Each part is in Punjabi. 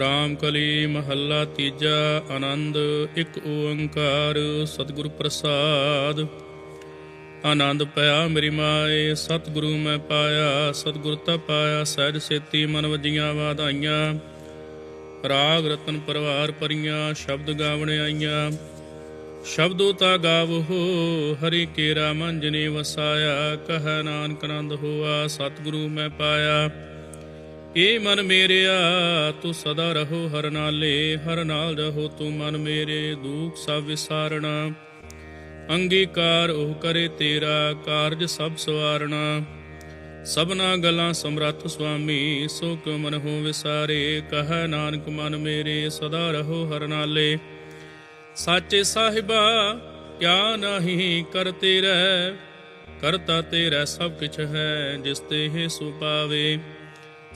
ਰਾਮ ਕਲੀ ਮਹੱਲਾ ਤੀਜਾ ਆਨੰਦ, ਇੱਕ ਓੰਕਾਰ ਸਤਿਗੁਰ ਪ੍ਰਸਾਦ। ਆਨੰਦ ਪਿਆ ਮੇਰੀ ਮਾਏ, ਸਤਿਗੁਰੂ ਮੈਂ ਪਾਇਆ, ਸਤਿਗੁਰ ਤਾ ਪਾਇਆ, ਸਹਿਜ ਸੇਤੀ ਮਨ ਵਜੀਆਂ ਵਾਧਾਈਆਂ। ਰਾਗ ਰਤਨ ਪਰਵਾਰ ਪਰੀਆਂ ਸ਼ਬਦ ਗਾਵਣ ਆਈਆਂ। ਸ਼ਬਦੋ ਤਾ ਗਾਵੋ ਹਰੀ ਕੇਰਾ ਮਨ ਜਨੇ ਵਸਾਇਆ, ਕਹ ਨਾਨਕ ਆਨੰਦ ਹੋਆ, ਸਤਿਗੁਰੂ ਮੈਂ ਪਾਇਆ। ਏ ਮਨ ਮੇਰਿਆ? ਤੂੰ ਸਦਾ ਰਹੋ ਹਰ ਨਾਲੇ, ਹਰ ਨਾਲ ਰਹੋ ਤੂੰ ਮਨ ਮੇਰੇ, ਦੁੱਖ ਸਭ ਵਿਸਾਰਣਾ। ਅੰਗੀਕਾਰ ਉਹ ਕਰੇ ਤੇਰਾ, ਕਾਰਜ ਸਭ ਸਵਾਰਣਾ। ਸਭਨਾ ਗਲਾਂ ਸਮਰੱਥ ਸੁਆਮੀ, ਸੋ ਕਿਉ ਮਨ ਹੋ ਵਿਸਾਰੇ। ਕਹ ਨਾਨਕ, ਮਨ ਮੇਰੇ, ਸਦਾ ਰਹੋ ਹਰ ਨਾਲੇ। ਸਾਚੇ ਸਾਹਿਬਾ, ਕਿਆ ਨਹੀਂ ਕਰ ਤੇਰਾ? ਕਰਤਾ ਤੇਰਾ ਸਭ ਕਿਛ ਹੈ, ਜਿਸ ਤੇ ਹੈ ਸੋਪਾਵੇ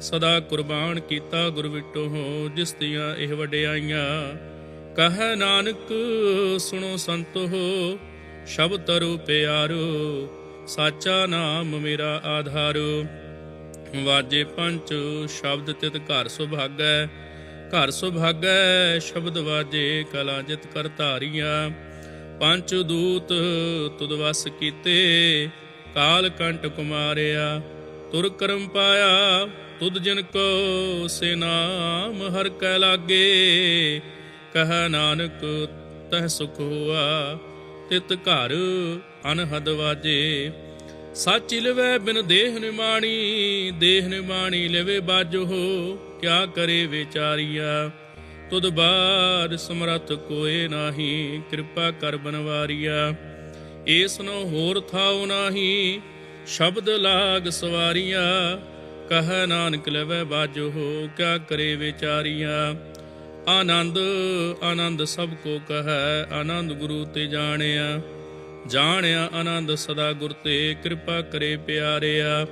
ਸਦਾ ਕੁਰਬਾਨ ਕੀਤਾ ਗੁਰ ਵਿਟੋ ਹੋ ਜਿਸ ਦੀਆਂ ਇਹ ਵਡਿਆਈਆਂ। ਕਹ ਨਾਨਕ, ਸੁਣੋ ਸੰਤੋ, ਸ਼ਬਦ ਤਰੁ ਪਿਆਰੋ, ਸਾਚਾ ਨਾਮ ਮੇਰਾ ਆਧਾਰੋ। ਵਾਜੇ ਪੰਚ, ਸ਼ਬਦ ਤਿਤ ਘਰ ਸੁਭਾਗੈ ਘਰ ਸੁਭਾਗੈ, ਸ਼ਬਦ ਵਾਜੇ ਕਲਾ ਜਿਤ ਕਰ ਧਾਰੀਆਂ। ਪੰਚ ਦੂਤ, ਤੁਧ ਵਸ ਕੀਤੇ, ਕਾਲ ਕੰਟ ਕੁਮਾਰਿਆ, ਤੁਰ ਕਰਮ ਪਾਇਆ। ਤੁਧ ਜਿਨ ਕੋ ਸੇ ਨਾਮ ਹਰ ਕੈ ਲਾਗੇ, ਕਹ ਨਾਨਕ ਤਹ ਸੁਖ ਹੋਆ, ਤਿਤ ਘਰ ਅਨਹਦ ਵਾਜੇ। ਸਾਚੀ ਲਵੇ ਬਿਨ ਦੇਹ ਨਿਮਾਣੀ ਦੇਹ ਨਿਮਾਣੀ ਲਵੇ ਬਾਜੋ, ਕਿਆ ਕਰੇ ਵਿਚਾਰੀਆ? ਤੁਧ ਬਾਦ ਸਮਰਥ ਕੋਏ ਨਾਹੀ, ਕਿਰਪਾ ਕਰ ਬਨਵਾਰੀਆ। ਏਸ ਨੂੰ ਹੋਰ ਥਾਉ ਨਾਹੀ, ਸ਼ਬਦ ਲਾਗ ਸਵਾਰੀਆ। ਕਹ ਨਾਨਕ ਲਵੈ ਬਾਜੋ, ਕਿਆ ਕਰੇ ਵਿਚਾਰੀਆ? ਆਨੰਦ ਆਨੰਦ ਸਭ ਕੋ ਕਹੈ, ਆਨੰਦ ਗੁਰੂ ਤੇ ਜਾਣਿਆ। ਜਾਣਿਆ ਆਨੰਦ ਸਦਾ ਗੁਰ ਤੇ, ਕਿਰਪਾ ਕਰੇ ਪਿਆਰਿਆ।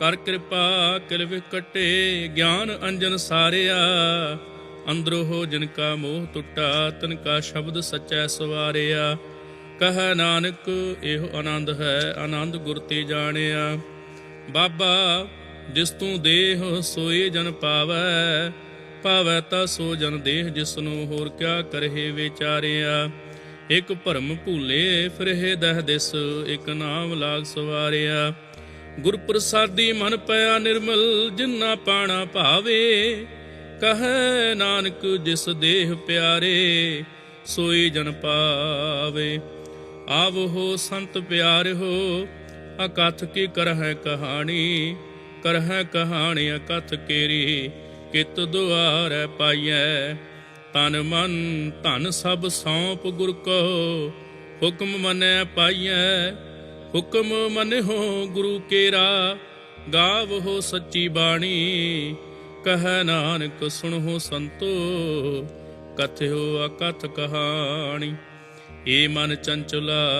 ਕਰ ਕਿਰਪਾ, ਕਿਲ ਵਿਕਟੇ, ਗਿਆਨ ਅੰਜਨ ਸਾਰਿਆ। ਅੰਦਰੋ ਹੋ ਜਿਨ ਕਾ ਮੋਹ ਟੁੱਟਾ, ਤਨ ਕਾ ਸ਼ਬਦ ਸਚੈ ਸਵਾਰਿਆ। ਕਹ ਨਾਨਕ, ਇਹੋ ਆਨੰਦ ਹੈ, ਆਨੰਦ ਗੁਰ ਤੇ ਜਾਣਿਆ। ਬਾਬਾ ਜਿਸ ਤੂੰ ਦੇਹ ਸੋਏ ਜਨ ਪਾਵੈ ਭਾਵੈ ਤਾ ਸੋ ਜਨ ਦੇਹ ਜਿਸ ਨੂੰ ਹੋਰ ਕਿਆ ਕਰਹਿ ਵਿਚਾਰਿਆ। ਇਕ ਭਰਮ ਭੂਲੇ ਫਿਰਹਿ ਦਹ ਦਿਸ, ਇਕ ਨਾਮ ਲਾਗ ਸਵਾਰਿਆ। ਗੁਰ ਪ੍ਰਸਾਦੀ ਮਨ ਪਿਆ ਨਿਰਮਲ, ਜਿਨਾ ਪਾਣਾ ਭਾਵੇ, ਕਹੈ ਨਾਨਕ ਜਿਸ ਦੇਹ ਪਿਆਰੇ, ਸੋਈ ਜਨ ਪਾਵੇ। ਹੋ ਸੰਤ ਪਿਆਰ ਹੋ ਅਕਥ ਕੀ ਕਰਹਿ ਕਹਾਣੀ ਕਰਹਿ ਕਹਾਣੀ ਅਕਥ ਕੇਰੀ, ਕਿਤ ਦੁਆਰੈ ਪਾਈਐ। ਤਨ ਮਨ, ਧਨ ਸਭ ਸੌਂਪ ਗੁਰ ਕੋ, ਹੁਕਮ ਮੰਨੈ ਪਾਈਐ। ਹੁਕਮ ਮੰਨਿਓ ਗੁਰੂ ਕੇਰਾ, ਗਾਵੋ ਸੱਚੀ ਬਾਣੀ। ਕਹ ਨਾਨਕ ਸੁਣੋ ਸੰਤੋ, ਕਥਿਓ ਅਕਥ ਕਹਾਣੀ। ਏ ਮਨ ਚੰਚਲਾ,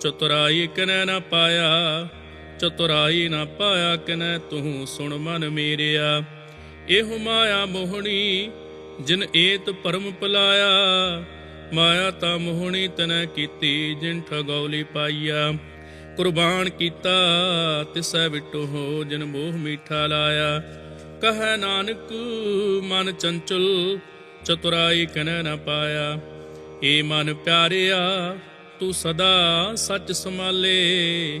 ਚਤੁਰਾਈ ਕਿਨੈ ਨਾ ਪਾਇਆ। ਚਤੁਰਾਈ ਨਾ ਪਾਇਆ ਕਿਨੈ ਤੂੰ ਸੁਣ ਮਨ ਮੇਰਿਆ। ਇਹੋ ਮਾਇਆ ਮੋਹਣੀ, ਜਿਨ ਏਤ ਪਰਮ ਪਲਾਇਆ। ਮਾਇਆ ਤਾ ਮੋਹਣੀ ਤਨੈ ਕੀਤੀ, ਜਿਨ ਠਗੌਲੀ ਪਾਈਆ। ਕੁਰਬਾਨ ਕੀਤਾ, ਤਿਸੈ ਵਿਟੋ ਹੋ, ਜਿਨ ਮੋਹ ਮੀਠਾ ਲਾਇਆ। ਕਹੈ ਨਾਨਕ, ਮਨ ਚੰਚਲ, ਚਤੁਰਾਈ ਕਨੈ ਨਾ ਪਾਇਆ। ਏ ਮਨ ਪਿਆਰਿਆ, ਤੂੰ ਸਦਾ ਸੱਚ ਸੰਭਾਲੇ।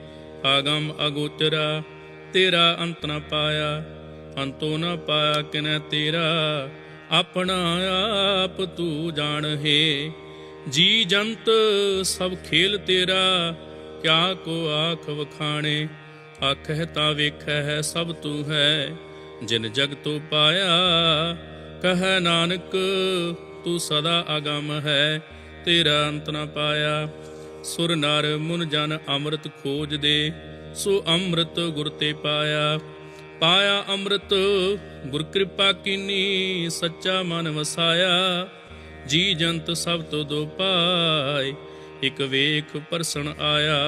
ਆਗਮ ਅਗੋਚਰਾ, ਤੇਰਾ ਅੰਤ ਨ ਪਾਇਆ। ਅੰਤੋ ਨ ਪਾਇਆ ਕਿਨੈ ਤੇਰਾ। ਆਪਣਾ ਆਪ ਤੂੰ ਜਾਣਹਿ ਜੀ ਜੰਤ ਸਭ ਖੇਲ ਤੇਰਾ, ਕਿਆ ਕੋ ਆਖ ਵਖਾਣੇ। ਆਖਹਿ ਤਾਂ ਵੇਖੈ ਸਭ ਤੂੰ ਹੈ। ਜਿਨ ਜਗ ਤੋ ਪਾਇਆ, ਕਹੈ ਨਾਨਕ ਤੂੰ ਸਦਾ ਅਗੰਮ ਹੈ। ਤੇਰਾ ਅੰਤ ਨਾ ਪਾਇਆ। ਸੁਰ ਨਰ ਮੁਨ ਜਨ ਅੰਮ੍ਰਿਤ ਖੋਜ ਦੇ, ਸੋ ਅੰਮ੍ਰਿਤ ਗੁਰ ਤੇ ਪਾਇਆ। ਪਾਇਆ ਅੰਮ੍ਰਿਤ, ਗੁਰ ਕਿਰਪਾ ਕੀਨੀ, ਸੱਚਾ ਮਨ ਵਸਾਇਆ। ਜੀ ਜੰਤ ਸਭ ਤੋਂ ਦੋ ਪਾਏ, ਇਕ ਵੇਖ ਪਰਸਣ ਆਇਆ।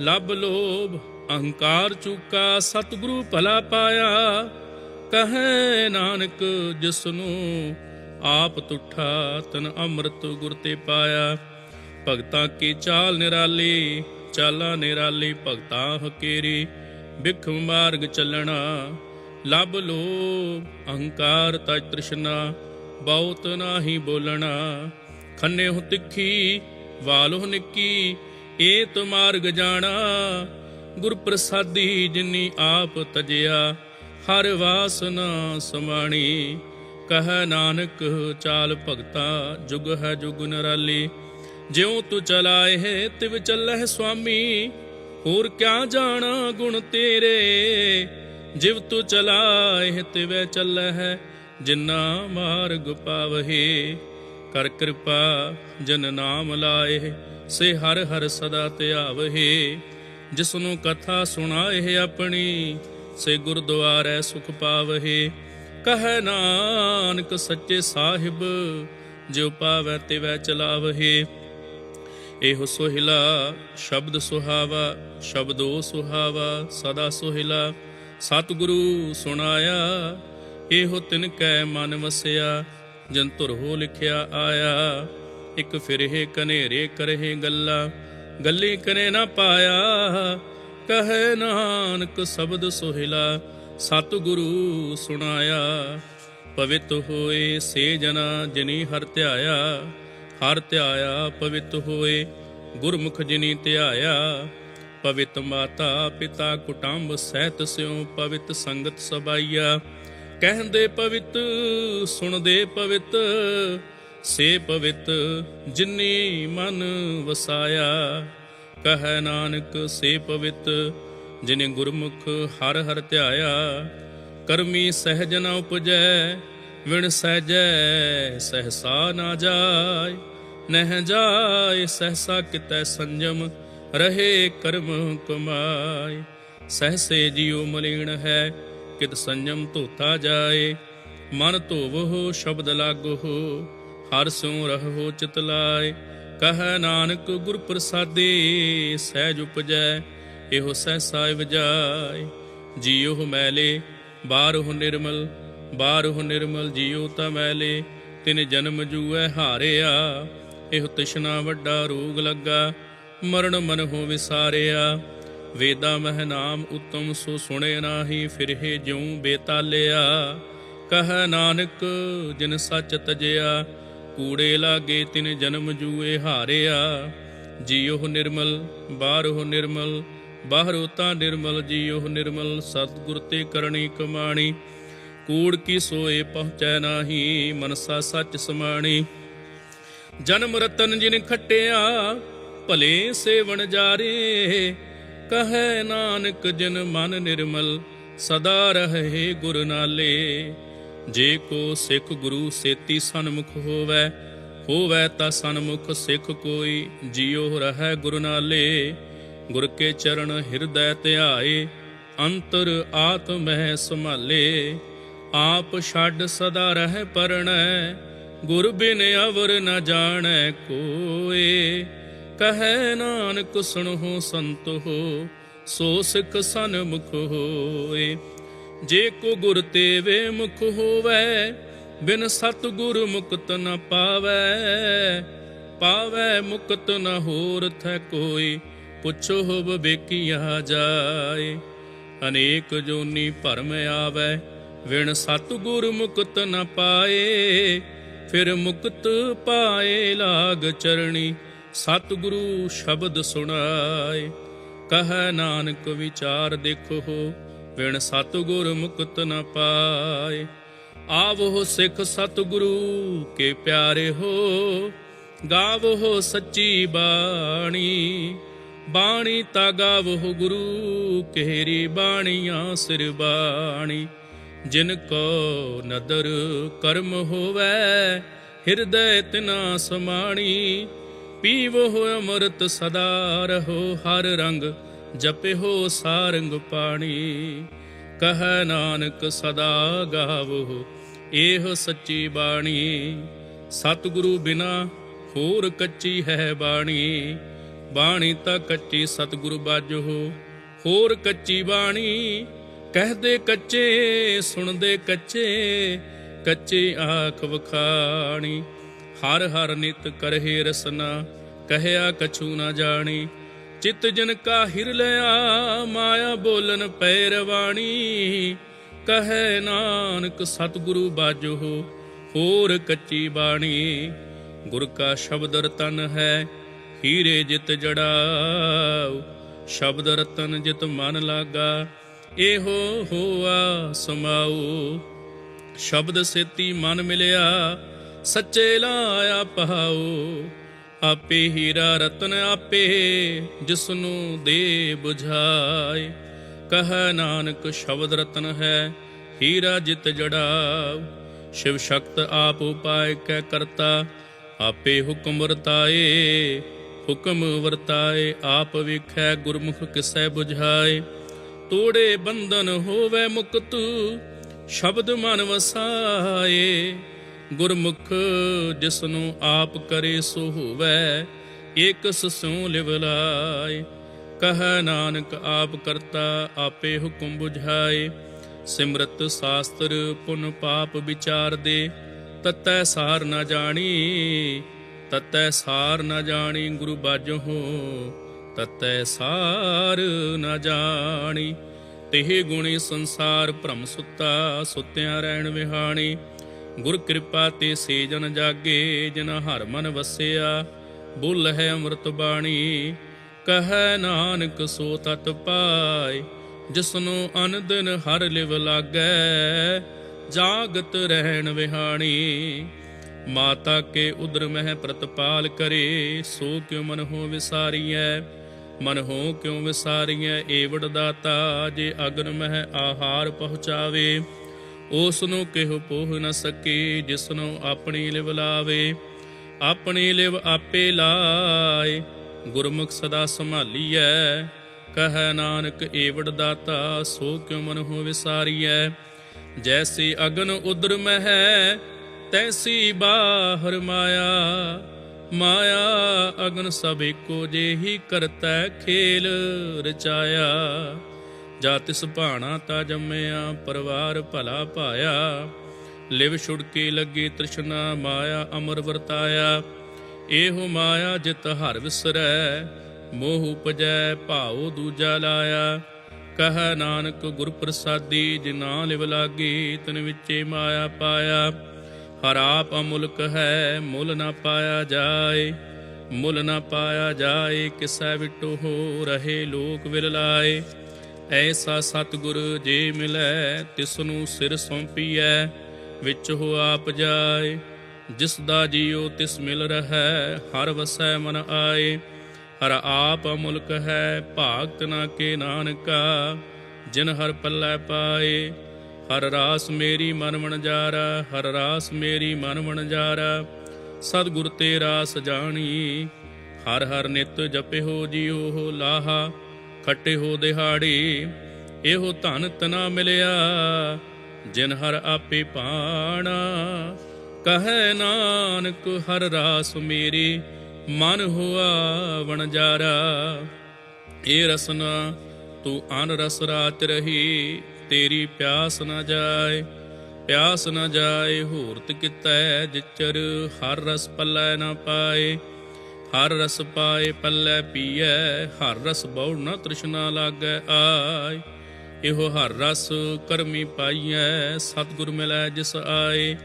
ਲਬ ਲੋਭ, ਅਹੰਕਾਰ ਚੁਕਾ, ਸਤਿਗੁਰੂ ਭਲਾ ਪਾਇਆ। ਕਹੈ ਨਾਨਕ, ਜਿਸਨੂੰ ਆਪ ਤੁਠਾ ਤਨ ਅੰਮ੍ਰਿਤ ਗੁਰ ਤੇ ਪਾਇਆ। ਭਗਤਾ ਕੀ ਚਾਲ ਨਿਰਾਲੀ, ਚਾਲਾ ਨਿਰਾਲੀ ਭਗਤਾਂ ਹਕੇਰੀ ਬਿਖ ਮਾਰਗ ਚੱਲਣਾ, ਲਬ ਲੋਭ, ਅਹੰਕਾਰ ਤਜ ਤ੍ਰਿਸ਼ਨਾ, ਬਹੁਤ ਨਾਹੀ ਬੋਲਣਾ। ਖੰਨੇ ਹੋ ਤਿੱਖੀ, ਵਾਲੋ ਨਿੱਕੀ ਏ ਤੁ ਮਾਰਗ ਜਾਣਾ। ਗੁਰ ਪ੍ਰਸਾਦੀ ਜਿਨੀ ਆਪ ਤਜਿਆ, ਹਰ ਵਾਸਨਾ ਸਮਾਣੀ। ਕਹ ਨਾਨਕ, ਚਾਲ ਭਗਤਾ ਜੁਗ ਹੈ ਜੁਗ ਨਰਾਲੀ। ਜਿਉ ਤੂੰ ਚਲਾਏ ਹੈ, ਤਿਵ ਚੱਲਹਿ ਸੁਆਮੀ। ਹੋਰ ਕਿਆ ਜਾਣਾ ਗੁਣ ਤੇਰੇ? ਜਿਵ ਤੂੰ ਚਲਾਏ ਤਿਵੈ ਚੱਲਹਿ, ਜਿਨਾ ਮਾਰਗ ਪਾਵਹੇ। ਕਰ ਕਿਰਪਾ, ਜਨ ਨਾਮ ਲਾਏ, ਸੇ ਹਰ ਹਰ ਸਦਾ ਧਿਆਵਹੇ ਜਿਸਨੂੰ ਕਥਾ ਸੁਣਾਏ ਆਪਣੀ, ਸੇ ਗੁਰਦੁਆਰੇ ਸੁਖ ਪਾਵਹੇ। ਕਹੈ ਨਾਨਕ ਸੱਚੇ ਸਾਹਿਬ, ਜਿਉ ਪਾਵੈ ਤਿਵੈ ਚਲਾਵਹੇ। ਇਹੋ ਸੋਹਿਲਾ, ਸ਼ਬਦ ਸੁਹਾਵਾ, ਸ਼ਬਦੋ ਸੁਹਾਵਾ, ਸਦਾ ਸੋਹਿਲਾ। ਸਤਿਗੁਰੂ ਸੁਣਾਇਆ, ਇਹੋ ਤਿਨ ਕੈ ਮਨ ਵਸਿਆ, ਜਨ ਧੁਰ ਹੋ ਲਿਖਿਆ ਆਇਆ। ਇਕ ਫਿਰਹਿ ਕਨੇਰੇ ਕਰਹਿ ਗੱਲਾ, ਗੱਲੀ ਕਰੇ ਨਾ ਪਾਇਆ। ਕਹੈ ਨਾਨਕ ਸ਼ਬਦ ਸੋਹਿਲਾ, ਸਤਿਗੁਰੂ ਸੁਣਾਇਆ। ਪਵਿੱਤ ਹੋਏ ਸੇ ਜਨਾ, ਜਿਨੀ ਹਰ ਧਿਆਇਆ। ਹਰ ਧਿਆਇਆ, ਪਵਿੱਤ ਹੋਏ, ਗੁਰਮੁਖ ਜਿਨੀ ਧਿਆਇਆ। ਪਵਿੱਤ ਮਾਤਾ ਪਿਤਾ ਕੁਟੰਬ ਸਹਿਤ ਸਿਉ, ਪਵਿੱਤ ਸੰਗਤ ਸਬਾਈਆ। ਕਹਿੰਦੇ ਪਵਿੱਤ, ਸੁਣਦੇ ਪਵਿੱਤ, ਸੇ ਪਵਿੱਤ ਜਿਨੀ ਮਨ ਵਸਾਇਆ। ਕਹੈ ਨਾਨਕ, ਸੇ ਪਵਿੱਤ ਜਿਨੇ ਗੁਰਮੁਖ ਹਰ ਹਰ ਧਿਆਇਆ। ਕਰਮੀ ਸਹਿਜ ਨ ਉਪਜੈ, ਵਿਣ ਸਹਿਜੈ, ਸਹਸਾ ਨਾ ਜਾਏ। ਨਹਿ ਜਾਏ ਸਹਸਾ ਕਿਤੈ ਸੰਜਮ, ਰਹੇ ਕਰਮ ਕਮਾਏ। ਸਹਸੇ ਜਿਉ ਮਲੀਣ ਹੈ, ਕਿਤ ਸੰਜਮ ਧੋਤਾ ਜਾਏ। ਮਨ ਧੋਵੋ ਸ਼ਬਦ ਲਾਗੋ ਹਰ ਸਿਉ ਰਹੋ ਚਿਤ ਲਾਏ। ਕਹੈ ਨਾਨਕ ਗੁਰ ਪ੍ਰਸਾਦੇ ਸਹਿਜ ਉਪਜੈ, ਇਹੋ ਸਹਸਾ ਵਜਾਏ ਜੀਉ ਮੈਲੇ ਬਾਹਰੁ ਨਿਰਮਲ ਬਾਹਰੁ ਨਿਰਮਲ ਜੀਉ ਤਾਂ ਮੈਲੇ। ਤਿਨ ਜਨਮ ਜੂਐ ਹਾਰਿਆ ਇਹ ਤਿਸ਼ਨਾ ਵੱਡਾ ਰੋਗ ਲੱਗਾ, ਮਰਨ ਮਨ ਹੋ ਵਿਸਾਰਿਆ। ਵੇਦਾ ਮਹਿ ਨਾਮ ਉਤਮ ਸੋ ਸੁਣੇ ਨਾਹੀ ਫਿਰਹਿ ਜਿਉ ਬੇਤਾਲਿਆ। ਕਹ ਨਾਨਕ, ਜਿਨ ਸੱਚ ਤਜਿਆ, ਕੂੜੇ ਲਾਗੇ ਤਿਨ ਜਨਮ ਜੂਏ ਹਾਰਿਆ। ਜੀਉ ਨਿਰਮਲ ਬਾਹਰੁ ਨਿਰਮਲ, ਬਾਹਰੋ ਤਾਂ ਨਿਰਮਲ ਜੀਉ ਨਿਰਮਲ, ਸਤਿਗੁਰ ਤੇ ਕਰਨੀ ਕਮਾਣੀ। ਕੂੜ ਕੀ ਸੋਏ ਪਹੁੰਚੈ ਨਾਹੀ, ਮਨਸਾ ਸੱਚ ਸਮਾਣੀ। ਜਨਮ ਰਤਨ ਜਿਨ ਖਟਿਆ, ਭਲੇ ਸੇਵਣ ਜਾਰੇ। ਕਹੈ ਨਾਨਕ ਜਿਨ ਮਨ ਨਿਰਮਲ, ਸਦਾ ਰਹੇ ਗੁਰ ਨਾਲੇ। ਜੇ ਕੋ ਸਿੱਖ ਗੁਰੂ ਸੇਤੀ ਸਨਮੁਖ ਹੋਵੈ ਹੋਵੈ ਤਾਂ ਸਨਮੁਖ ਸਿੱਖ ਕੋਈ ਜਿਉ ਰਹੈ ਗੁਰ ਨਾਲੇ। ਗੁਰ ਕੇ ਚਰਨ ਹਿਰਦੈ ਧਿਆਏ, ਅੰਤਰ ਆਤਮਹਿ ਸੰਭਾਲੇ। ਆਪ ਛੱਡ ਸਦਾ ਰਹਿ ਪਰਣੈ ਗੁਰ ਬਿਨ ਅਵਰ ਨ ਜਾਣੈ ਕੋਏ। ਕਹੈ ਨਾਨਕ ਸੁਣੋ ਸੰਤ ਹੋ, ਸੋ ਸਿੱਖ ਸਨਮੁਖ ਹੋਏ। ਜੇ ਕੋ ਗੁਰ ਤੇ ਵੇ ਮੁਖ ਹੋਵੈ, ਬਿਨ ਸਤ ਗੁਰ ਮੁਕਤ ਨ ਪਾਵੈ। ਪਾਵੈ ਮੁਕਤ ਨ ਹੋਰ ਥੈ ਕੋਈ, ਪੁੱਛੋ ਹੋਵ ਬੇਕੀਆ ਜਾਏ। ਅਨੇਕ ਜੋਨੀ ਭਰਮ ਆਵੈ ਵਿਣ ਸਤ ਗੁਰ ਮੁਕਤ ਨ ਪਾਏ। ਫਿਰ ਮੁਕਤ ਪਾਏ ਲਾਗ ਚਰਣੀ, ਸਤਿਗੁਰੂ ਸ਼ਬਦ ਸੁਣਾਏ। ਕਹ ਨਾਨਕ ਵਿਚਾਰ ਦੇਖੋ ਵਿਣ ਸਤ ਗੁਰ ਮੁਕਤ ਨ ਪਾਏ। ਆਵੋ ਸਿੱਖ ਸਤਿਗੁਰੂ ਕੇ ਪਿਆਰੇ ਹੋ, ਗਾਵੋ ਸੱਚੀ ਬਾਣੀ। ਬਾਣੀ ਤਾ ਗਾਵੋ ਗੁਰੂ ਕੇਰੀ ਬਾਣੀਆਂ ਸਿਰ ਬਾਣੀ। ਜਿਨ ਕੋ ਨਦਰ ਕਰਮ ਹੋਵੇ, ਹਿਰਦੈ ਤਿਨਾ ਸਮਾਣੀ, ਪੀਵੋ ਅੰਮ੍ਰਿਤ ਸਦਾ ਰਹੋ, ਹਰ ਰੰਗ ਜਪਿਓ ਸਾਰੰਗ ਪਾਣੀ। ਕਹ ਨਾਨਕ ਸਦਾ ਗਾਵੋ ਇਹ ਸੱਚੀ ਬਾਣੀ। ਸਤਿਗੁਰੂ ਬਿਨਾ ਹੋਰ ਕੱਚੀ ਹੈ ਬਾਣੀ। ਬਾਣੀ ਤਾਂ ਕੱਚੀ ਸਤਿਗੁਰੂ ਬਾਜੋ ਹੋਰ ਕੱਚੀ ਬਾਣੀ। ਕਹਦੇ ਕੱਚੇ, ਸੁਣਦੇ ਕੱਚੇ ਕੱਚੇ ਆਖ ਵਖਾਣੀ। ਹਰ ਹਰ ਨਿਤ ਕਰਹਿ ਰਸਨਾ, ਕਹਿਆ ਕਛੂ ਨਾ ਜਾਣੀ। ਚਿਤ ਜਨ ਕਾ ਹਿਰ ਲਿਆ, ਮਾਇਆ ਬੋਲਨ ਪੈਰਵਾਣੀ। ਕਹੈ ਨਾਨਕ, ਸਤਿਗੁਰੂ ਬਾਜੋ, ਹੋਰ ਕੱਚੀ ਬਾਣੀ। ਗੁਰ ਕਾ ਸ਼ਬਦ ਰਤਨ ਹੈ, ਹੀਰੇ ਜਿਤ ਜੜਾਉ ਸ਼ਬਦ ਰਤਨ ਜਿਤ ਮਨ ਲਾਗਾ ਇਹੋ ਹੋਆ ਸਮਾਉ ਸ਼ਬਦ ਸੇਤੀ ਮਨ ਮਿਲਿਆ, ਸੱਚੇ ਲਾਇਆ ਪਹਾਉ ਆਪੇ ਹੀਰਾ ਰਤਨ ਆਪੇ, ਜਿਸਨੂੰ ਦੇ 부ਝਾਏ ਕਹ ਨਾਨਕ, ਸ਼ਬਦ ਰਤਨ ਹੈ, ਹੀਰਾ ਜਿਤ ਜੜਾਉ। ਸ਼ਿਵ ਸ਼ਕਤ ਆਪ ਉਪਾਇ ਕੈ ਕਰਤਾ, ਆਪੇ ਹੁਕਮ ਵਰਤਾਏ। ਹੁਕਮ ਵਰਤਾਏ, ਆਪ ਵੇਖੈ ਗੁਰਮੁਖ ਕਿਸੈ 부ਝਾਏ ਤੋੜੇ ਬੰਧਨ ਹੋਵੇ ਮੁਕਤ, ਸ਼ਬਦ ਮਨ ਵਸਾਏ। ਗੁਰਮੁਖ ਜਿਸਨੂੰ ਆਪ ਕਰੇ ਸੋ ਹੋਵੇ, ਏਕ ਸਸੋਂ ਲਿਵ ਲਾਏ। ਕਹ ਨਾਨਕ, ਆਪ ਕਰਤਾ ਆਪੇ ਹੁਕਮ 부ਝਾਏ ਸਿਮਰਤ ਸਾਸਤਰ, ਪੁਨ ਪਾਪ ਵਿਚਾਰ ਦੇ। ਤਤੈ ਸਾਰ ਨਾ ਜਾਣੀ, ਤਤੈ ਸਾਰ ਨਾ ਜਾਣੀ ਗੁਰੂ ਬਾਝੋ ਤਤੈ ਸਾਰ ਨਾ ਜਾਣੀ। ਤਿਹ ਗੁਣੀ ਸੰਸਾਰ ਭ੍ਰਮ ਸੁੱਤਾ, ਸੁੱਤਿਆਂ ਰਹਿਣ ਵਿਹਾਣੀ। ਗੁਰ ਕਿਰਪਾ ਤੇ ਸੇ ਜਨ ਜਾਗੇ ਜਿਨ ਹਰ ਮਨ ਵਸਿਆ। ਬੁੱਲ ਹੈ ਅੰਮ੍ਰਿਤ ਬਾਣੀ, ਕਹੈ ਨਾਨਕ ਸੋ ਤਤ ਪਾਏ। ਜਿਸਨੂੰ ਅਨ ਹਰ ਲਿਵ ਲਾਗੈ, ਜਾਗਤ ਰਹਿਣ ਵਿਹਾਣੀ। ਮਾਤਾ ਕੇ ਉਦਰ ਮਹਿ ਪ੍ਰਤਪਾਲ ਕਰੇ, ਸੋ ਕਿਉ ਮਨ ਹੋ ਵਿਸਾਰੀਐ। ਮਨ ਹੋ ਕਿਉ ਵਿਸਾਰੀਐ, ਏਵੜ ਦਾਤਾ ਜੇ ਅਗਨ ਮਹਿ ਆਹਾਰ ਪਹੁੰਚਾਵੇ ਉਸ ਨੂੰ ਕਿਹੁ ਪੋਹ ਨ ਸਕੇ ਜਿਸ ਨੂੰ ਆਪਣੀ ਲਿਵ ਲਾਵੇ। ਆਪਣੀ ਲਿਵ ਆਪੇ ਲਾਏ, ਗੁਰਮੁਖ ਸਦਾ ਸੰਭਾਲੀਐ। ਕਹੈ ਨਾਨਕ, ਏਵੜ ਦਾਤਾ, ਸੋ ਕਿਉ ਮਨ ਹੋ ਵਿਸਾਰੀਐ। ਜੈਸੀ ਅਗਨ ਉਦਰ ਮਹਿ, ਤੈਸੀ ਬਾਹਰ ਮਾਇਆ। ਮਾਇਆ ਅਗਨ ਸਭ ਏਕੋ ਜਿਹੀ ਕਰਤੈ ਖੇਲ ਰਚਾਇਆ। ਜਾ ਤਿਸ ਭਾਣਾ ਤਾ ਜੰਮਿਆ, ਪਰਿਵਾਰ ਭਲਾ ਪਾਇਆ ਲਿਵ ਛੁੜਕੇ ਲੱਗੇ ਤ੍ਰਿਸ਼ਨਾ, ਮਾਇਆ ਅਮਰ ਵਰਤਾਇਆ। ਇਹੋ ਮਾਇਆ ਜਿਤ ਹਰ ਵਿਸਰੈ, ਮੋਹ ਉਪਜੈ, ਭਾਉ ਦੂਜਾ ਲਾਇਆ। ਕਹ ਨਾਨਕ ਗੁਰ ਪ੍ਰਸਾਦੀ ਜਿਨਾ ਲਿਵ ਲਾਗੇ, ਤਨ ਵਿੱਚੇ ਮਾਇਆ ਪਾਇਆ। ਹਰ ਆਪ ਅਮੁਲਕ ਹੈ, ਮੁੱਲ ਨਾ ਪਾਇਆ ਜਾਏ, ਮੁੱਲ ਨਾ ਪਾਇਆ ਜਾਏ, ਕਿਸੈ ਵਿਟੋ ਹੋ ਰਹੇ ਲੋਕ ਵਿਲ ਲਾਏ। ਐਸਾ ਸਤਿਗੁਰ ਜੇ ਮਿਲੈ ਤਿਸ ਨੂੰ ਸਿਰ ਸੌਂਪੀਐ, ਵਿੱਚ ਹੋ ਆਪ ਜਾਏ। ਜਿਸ ਦਾ ਜੀਉ ਤਿਸ ਮਿਲ ਰਹੈ, ਹਰ ਵਸੈ ਮਨ ਆਏ। ਹਰ ਆਪ ਮੁਲਕ ਹੈ, ਭਾਗਤ ਨਾ ਕੇ ਨਾਨਕਾ, ਜਿਨ ਹਰ ਪੱਲੇ ਪਾਏ। ਹਰ ਰਾਸ ਮੇਰੀ ਮਨ ਵਣਜਾਰਾ, ਹਰ ਰਾਸ ਮੇਰੀ ਮਨ ਮਨ ਜਾਰਾ ਸਤਿਗੁਰ ਤੇ ਰਾਸ ਜਾਣੀ ਹਰ ਹਰ ਨਿਤ ਜਪਿਓ ਜੀਉ ਹੋ ਲਾਹਾ। ਖੱਟੇ ਹੋ ਦਿਹਾੜੀ, ਇਹੋ ਧਨ ਤਨਾ ਮਿਲਿਆ। ਜਿਨ ਹਰ ਆਪੇ ਪਾਣਾ, ਕਹੈ ਨਾਨਕ ਹਰ ਰਾਸ ਮੇਰੀ ਮਨ ਹੋਆ ਵਣਜਾਰਾ। ਇਹ ਰਸਨਾ, ਤੂੰ ਅਨ ਰਸ ਰਾਤ ਰਹੀ ਤੇਰੀ ਪਿਆਸ ਨਾ ਜਾਏ, ਪਿਆਸ ਨਾ ਜਾਏ ਹੂਰਤ ਕਿਤੈ ਜਿਚਰ ਹਰ ਰਸ ਪੱਲੇ ਨਾ ਪਾਏ। ਹਰ ਰਸ ਪਾਏ, ਪੱਲੇ ਪੀਐ ਹਰ ਰਸ ਬਹੁ ਨ ਤ੍ਰਿਸ਼ਨਾ ਲਾਗੈ ਆਏ। ਇਹੋ ਹਰ ਰਸ ਕਰਮੀ ਪਾਈਐ, ਸਤਿਗੁਰ ਮਿਲੈ ਜਿਸ ਆਏ।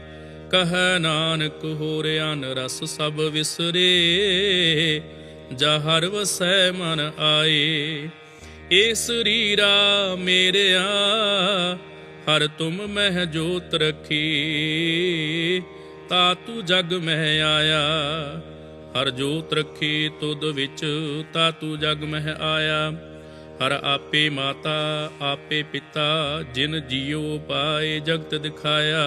ਕਹੈ ਨਾਨਕ ਹੋਰ ਅਨ ਰਸ ਸਭ ਵਿਸਰੇ, ਜਾ ਹਰ ਵਸੈ ਮਨ ਆਏ। ਏ ਸਰੀਰਾ ਮੇਰਿਆ, ਹਰ ਤੁਮ ਮਹਿ ਜੋਤ ਰਖੀ। ਤਾ ਤੂ ਜਗ ਮਹਿ ਆਇਆ, ਹਰ ਜੋਤ ਰਖੀ ਤੁਧ ਵਿੱਚ। ਤਾ ਤੂ ਜਗ ਮਹਿ ਆਇਆ, ਹਰ ਆਪੇ ਮਾਤਾ, ਆਪੇ ਪਿਤਾ, ਜਿਨ ਜੀਉ ਪਾਏ ਜਗਤ ਦਿਖਾਇਆ।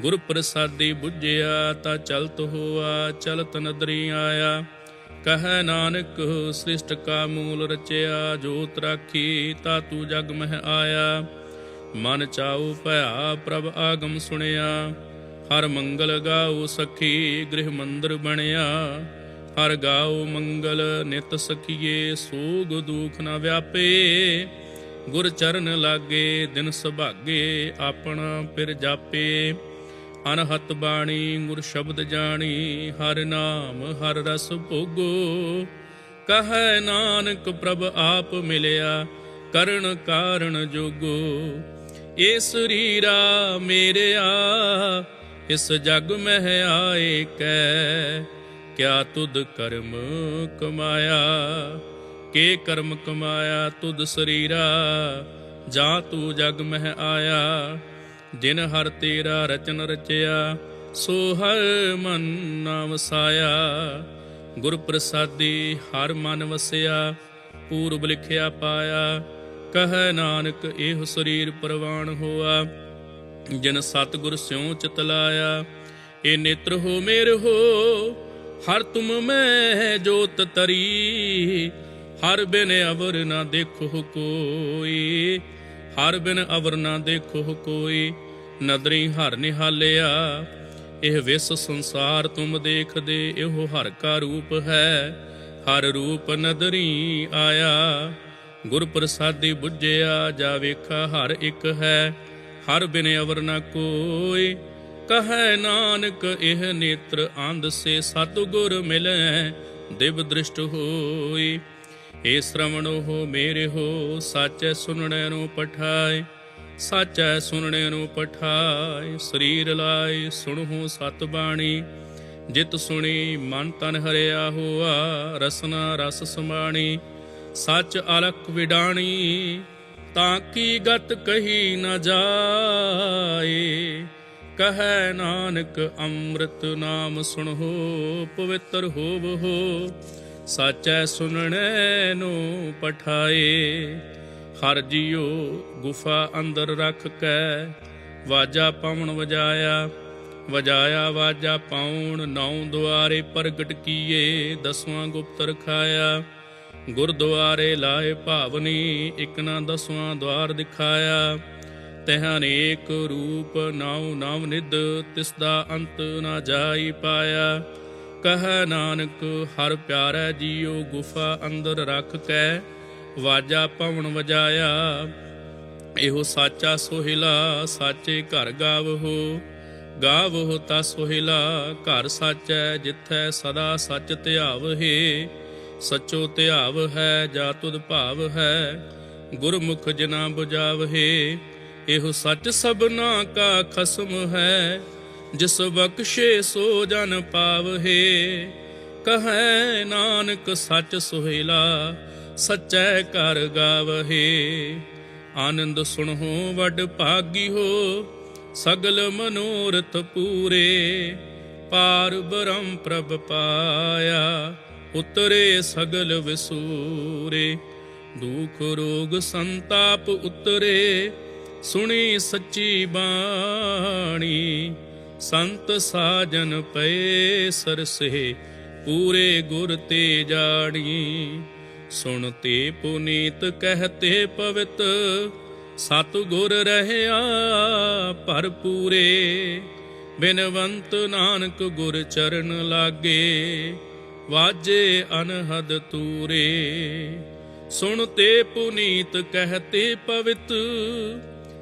ਗੁਰ ਪ੍ਰਸਾਦੀ ਬੁੱਝਿਆ, ਤਾ ਚਲਤ ਹੋਆ, ਚਲਤ ਨਦਰੀ ਆਇਆ। ਕਹੈ ਨਾਨਕ, ਸ੍ਰਿਸ਼ਟ ਕਾ ਮੂਲ ਰਚਿਆ, ਜੋਤ ਰਾਖੀ, ਤਾ ਜਗ ਮਹਿ ਆਇਆ। ਮਨ ਚਾਉ ਭਇਆ, ਪ੍ਰਭ ਆਗਮ ਸੁਣਿਆ। ਹਰ ਮੰਗਲ ਗਾਉ ਸਖੀ, ਗ੍ਰਹਿ ਮੰਦਰ ਬਣਿਆ। ਹਰ ਗਾਉ ਮੰਗਲ ਨਿਤ ਸਖੀਏ, ਸੋਗ ਦੁਖ ਨ ਵਿਆਪੇ। ਗੁਰ ਚਰਨ ਲਾਗੇ, ਦਿਨ ਸੁਭਾਗੇ, ਆਪਣਾ ਫਿਰ ਜਾਪੇ। ਅਨਹਤ ਬਾਣੀ, ਗੁਰ ਸ਼ਬਦ ਜਾਣੀ, ਹਰ ਨਾਮ, ਹਰ ਰਸ ਭੋਗੋ। ਕਹੈ ਨਾਨਕ, ਪ੍ਰਭ ਆਪ ਮਿਲਿਆ, ਕਰਨ ਕਾਰਣ ਜੋਗੋ। ਏ ਸਰੀਰਾ ਮੇਰਿਆ, ਇਸ ਜਗ ਮਹਿ ਆਏ ਕੈ, ਕਿਆ ਤੁਧ ਕਰਮ ਕਮਾਇਆ? ਕੇ ਕਰਮ ਕਮਾਇਆ ਤੁਧ ਸਰੀਰਾ, ਜਾਂ ਤੂੰ ਜਗ ਮਹਿ ਆਇਆ? ਜਿਨ ਹਰ ਤੇਰਾ ਰਚਨ ਰਚਿਆ, ਸੋ ਹਰ ਮਨ ਨਾ ਵਸਾਇਆ ਗੁਰ ਪ੍ਰਸਾਦੀ ਹਰ ਮਨ ਵਸਿਆ, ਪੂਰਬ ਲਿਖਿਆ ਪਾਇਆ। ਕਹੈ ਨਾਨਕ, ਇਹ ਸਰੀਰ ਪ੍ਰਵਾਨ ਹੋਆ। ਜਿਨ ਸਤਿਗੁਰ ਸਿਉ ਚਿਤ ਲਾਇਆ ਏ ਨੇਤਰ ਹੋ ਮੇਰ ਹੋ। ਹਰ ਤੁਮ ਮੈਂ ਜੋਤ ਤਰੀ, ਹਰ ਬਿਨ ਅਵਰ ਨਾ ਦੇਖੋ ਕੋਈ। ਹਰ ਬਿਨ ਅਵਰ ਨਾ ਦੇਖੋ ਕੋਈ, ਨਦਰੀ ਹਰ ਨਿਹਾਲਿਆ। ਇਹ ਵਿਸ ਸੰਸਾਰ ਤੁਮ ਦੇਖਦੇ, ਇਹੋ ਹਰ ਕਾ ਰੂਪ ਹੈ। ਹਰ ਰੂਪ ਨਦਰੀ ਆਇਆ, ਗੁਰ ਪ੍ਰਸਾਦੀ ਬੁੱਝਿਆ, ਜਾ ਵੇਖਾ ਹਰ ਇੱਕ ਹੈ। ਹਰ ਬਿਨ ਅਵਰ ਨਾ ਕੋਈ, ਕਹੈ ਨਾਨਕ, ਇਹ ਨੇਤਰ ਆਂਦ ਸੇ ਸਤਿਗੁਰ ਮਿਲੈ, ਦਿਵ ਦ੍ਰਿਸ਼ਟ ਹੋਈ। ਏ ਸ਼ਰਵਣੋ, ਹੋ ਮੇਰੇ ਹੋ, ਸਾਚੈ ਸੁਣਨੇ ਨੂੰ ਪਠਾਏ, ਸਾਚੈ ਸੁਣਨੇ ਨੂੰ ਪਠਾਏ, ਸਰੀਰ ਲਾਏ, ਸੁਣੋ ਸਤ ਬਾਣੀ, ਜਿਤ ਸੁਣੀ, ਮਨ ਤਨ ਹਰਿਆ ਹੋਆ, ਰਸਨਾ ਰਸ ਸਮਾਣੀ, ਸੱਚ ਅਲਖ ਵਿਡਾਣੀ, ਤਾਂ ਕੀ ਗਤ ਕਹੀ ਨ ਜਾਏ, ਕਹੈ ਨਾਨਕ ਅੰਮ੍ਰਿਤ ਨਾਮ ਸੁਣੋ ਪਵਿੱਤਰ ਹੋਵੋ ਸਾਚੈ ਸੁਣਨੇ ਨੂੰ ਪਠਾਏ, ਹਰ ਜੀਉ ਗੁਫਾ ਅੰਦਰ ਰੱਖ ਕੇ, ਵਾਜਾ ਪਵਨ ਵਜਾਇਆ ਵਜਾਇਆ ਵਾਜਾ ਪਾਉਣ ਨੌ ਦੁਆਰੇ ਪ੍ਰਗਟ ਕੀਏ, ਦਸਵਾਂ ਗੁਪਤ ਰਖਾਇਆ ਗੁਰਦੁਆਰੇ ਲਾਏ ਭਾਵਨੀ ਇਕ ਨਾ ਦਸਵਾਂ ਦਵਾਰ ਦਿਖਾਇਆ, ਤਹ ਅਨੇਕ ਰੂਪ ਨਾਉ ਨਾਮ ਨਿਦ ਤਿਸ ਦਾ ਅੰਤ ਨਾ ਜਾਈ ਪਾਇਆ ਕਹ ਨਾਨਕ, ਹਰ ਪਿਆਰਾ ਜੀਉ, ਗੁਫਾ ਅੰਦਰ ਰੱਖ ਕੇ ਵਾਜਾ ਪਵਨ ਵਜਾਇਆ। ਇਹੋ ਸਾਚਾ ਸੋਹਿਲਾ, ਸਾਚੇ ਘਰ ਗਾਵਹੋ। ਗਾਵਹੋ ਤਾ ਸੋਹਿਲਾ, ਘਰ ਸਾਚੈ, ਜਿਥੈ ਸਦਾ ਸੱਚ ਧਿਆਵਹੇ। ਸਚੋ ਧਿਆਵ ਹੈ, ਜਾ ਤੁਧ ਭਾਵ ਹੈ, ਗੁਰਮੁਖ ਜਿਨਾ 부ਜਾਵਹੇ ਇਹੋ ਸੱਚ ਸਭਨਾ ਕਾ ਖਸਮ ਹੈ ਜਿਸ ਬਖਸ਼ੇ ਸੋ ਜਨ ਪਾਵਹੇ, ਕਹੈ ਨਾਨਕ ਸੱਚ ਸੁਹੇਲਾ, ਸਚੈ ਕਰ ਗਾਵਹੇ। ਆਨੰਦ ਸੁਣੋ ਵੱਡ ਭਾਗੀ ਹੋ, ਸਗਲ ਮਨੋਰਥ ਪੂਰੇ। ਪਾਰ ਬ੍ਰਹਮ ਪ੍ਰਭ ਪਾਇਆ, ਉਤਰੇ ਸਗਲ ਵਿਸੂਰੇ। ਦੁਖ ਰੋਗ ਸੰਤਾਪ ਉਤਰੇ, ਸੁਣੀ ਸੱਚੀ ਬਾਣੀ। ਸੰਤ ਸਾਜਨ ਪਏ ਸਰਸੇ, ਪੂਰੇ ਗੁਰ ਤੇ ਜਾਣੀ। ਸੁਣਤੇ ਪੁਨੀਤ ਕਹਤੇ ਪਵਿੱਤ ਸਤ ਗੁਰ ਰਹਿਆ ਭਰਪੂਰੇ ਬਿਨਵੰਤ ਨਾਨਕ ਗੁਰ ਚਰਨ ਲਾਗੇ, ਵਾਜੇ ਅਨਹਦ ਤੂਰੇ। ਸੁਣਤੇ ਪੁਨੀਤ ਕਹਤੇ ਪਵਿੱਤ